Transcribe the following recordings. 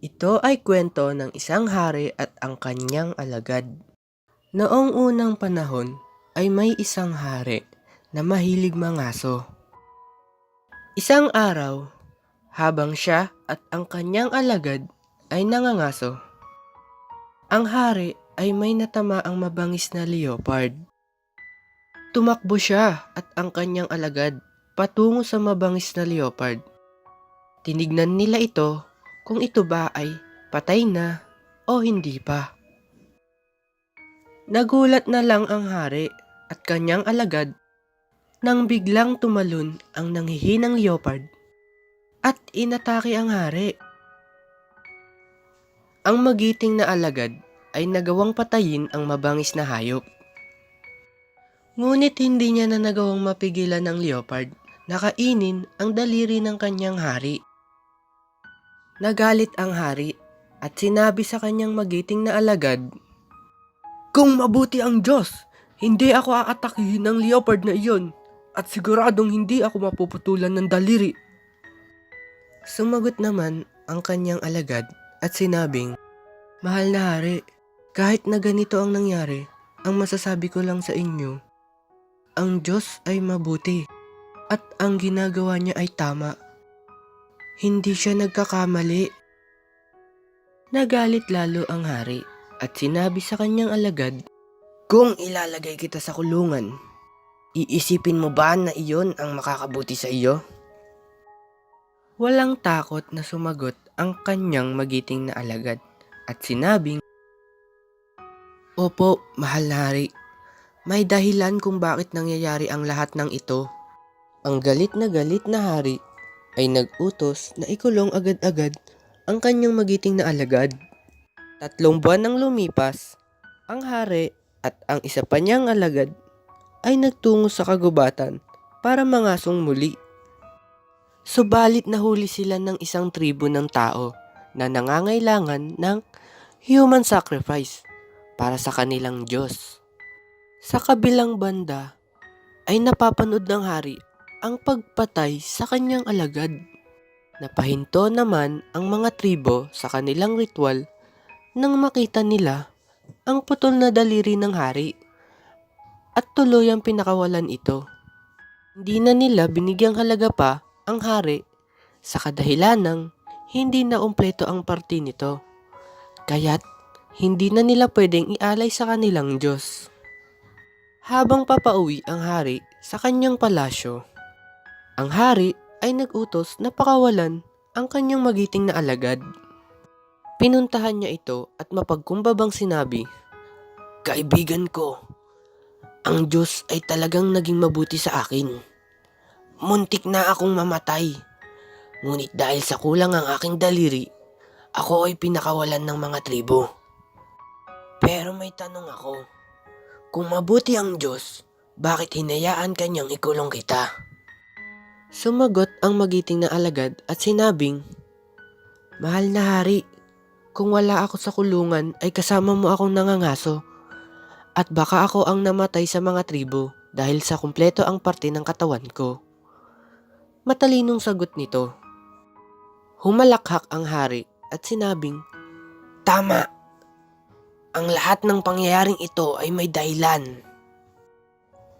Ito ay kwento ng isang hari at ang kanyang alagad. Noong unang panahon ay may isang hari na mahilig mangaso. Isang araw, habang siya at ang kanyang alagad ay nangangaso, ang hari ay may natamaang mabangis na leopard. Tumakbo siya at ang kanyang alagad patungo sa mabangis na leopard. Tinignan nila ito kung ito ba ay patay na o hindi pa. Nagulat na lang ang hari at kanyang alagad nang biglang tumalon ang nanghihinang leopard at inatake ang hari. Ang magiting na alagad ay nagawang patayin ang mabangis na hayop. Ngunit hindi niya na nagawang mapigilan ng leopard na kainin ang daliri ng kanyang hari. Nagalit ang hari at sinabi sa kanyang magiting na alagad, Kung mabuti ang Diyos, hindi ako aatakihin ng leopard na iyon at siguradong hindi ako mapuputulan ng daliri. Sumagot naman ang kanyang alagad at sinabing, Mahal na hari, kahit na ganito ang nangyari, ang masasabi ko lang sa inyo, ang Diyos ay mabuti at ang ginagawa niya ay tama. Hindi siya nagkakamali. Nagalit lalo ang hari at sinabi sa kanyang alagad, Kung ilalagay kita sa kulungan, iisipin mo ba na iyon ang makakabuti sa iyo? Walang takot na sumagot ang kanyang magiting na alagad at sinabing, Opo, mahal na hari. May dahilan kung bakit nangyayari ang lahat ng ito. Ang galit na galit na hari ay nag-utos na ikulong agad-agad ang kanyang magiting na alagad. Tatlong buwan nang lumipas, ang hari at ang isa pa niyang alagad ay nagtungo sa kagubatan para mangasong muli. Subalit nahuli sila ng isang tribo ng tao na nangangailangan ng human sacrifice para sa kanilang Diyos. Sa kabilang banda ay napapanood ng hari ang pagpatay sa kanyang alagad. Napahinto naman ang mga tribo sa kanilang ritual nang makita nila ang putol na daliri ng hari at tuloy ang pinakawalan ito. Hindi na nila binigyang halaga pa ang hari sa kadahilan ng hindi na umpleto ang parti nito. Kaya't hindi na nila pwedeng ialay sa kanilang Diyos. Habang papauwi ang hari sa kanyang palasyo, ang hari ay nag-utos na pakawalan ang kanyang magiting na alagad. Pinuntahan niya ito at mapagkumbabang sinabi, Kaibigan ko, ang Diyos ay talagang naging mabuti sa akin. Muntik na akong mamatay. Ngunit dahil sa kulang ang aking daliri, ako ay pinakawalan ng mga tribo. Pero may tanong ako, kung mabuti ang Diyos, bakit hinayaan kanyang ikulong kita? Sumagot ang magiting na alagad at sinabing, Mahal na hari, kung wala ako sa kulungan ay kasama mo akong nangangaso. At baka ako ang namatay sa mga tribo dahil sa kumpleto ang parte ng katawan ko. Matalinong sagot nito. Humalakhak ang hari at sinabing, Tama! Ang lahat ng pangyayaring ito ay may dahilan.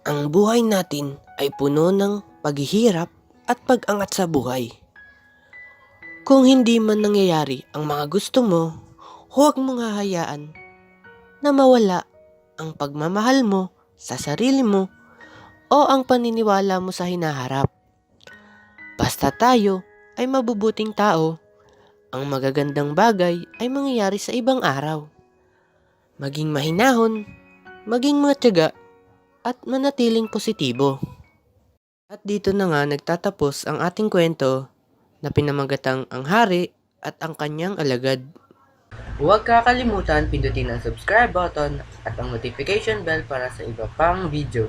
Ang buhay natin ay puno ng paghihirap at pag-angat sa buhay. Kung hindi man nangyayari ang mga gusto mo, huwag mong hahayaan na mawala ang pagmamahal mo sa sarili mo o ang paniniwala mo sa hinaharap. Basta tayo ay mabubuting tao, ang magagandang bagay ay mangyayari sa ibang araw. Maging mahinahon, maging matyaga, at manatiling positibo. At dito na nga nagtatapos ang ating kwento na pinamagatang ang hari at ang kanyang alagad. Huwag kakalimutan pindutin ang subscribe button at ang notification bell para sa iba pang video.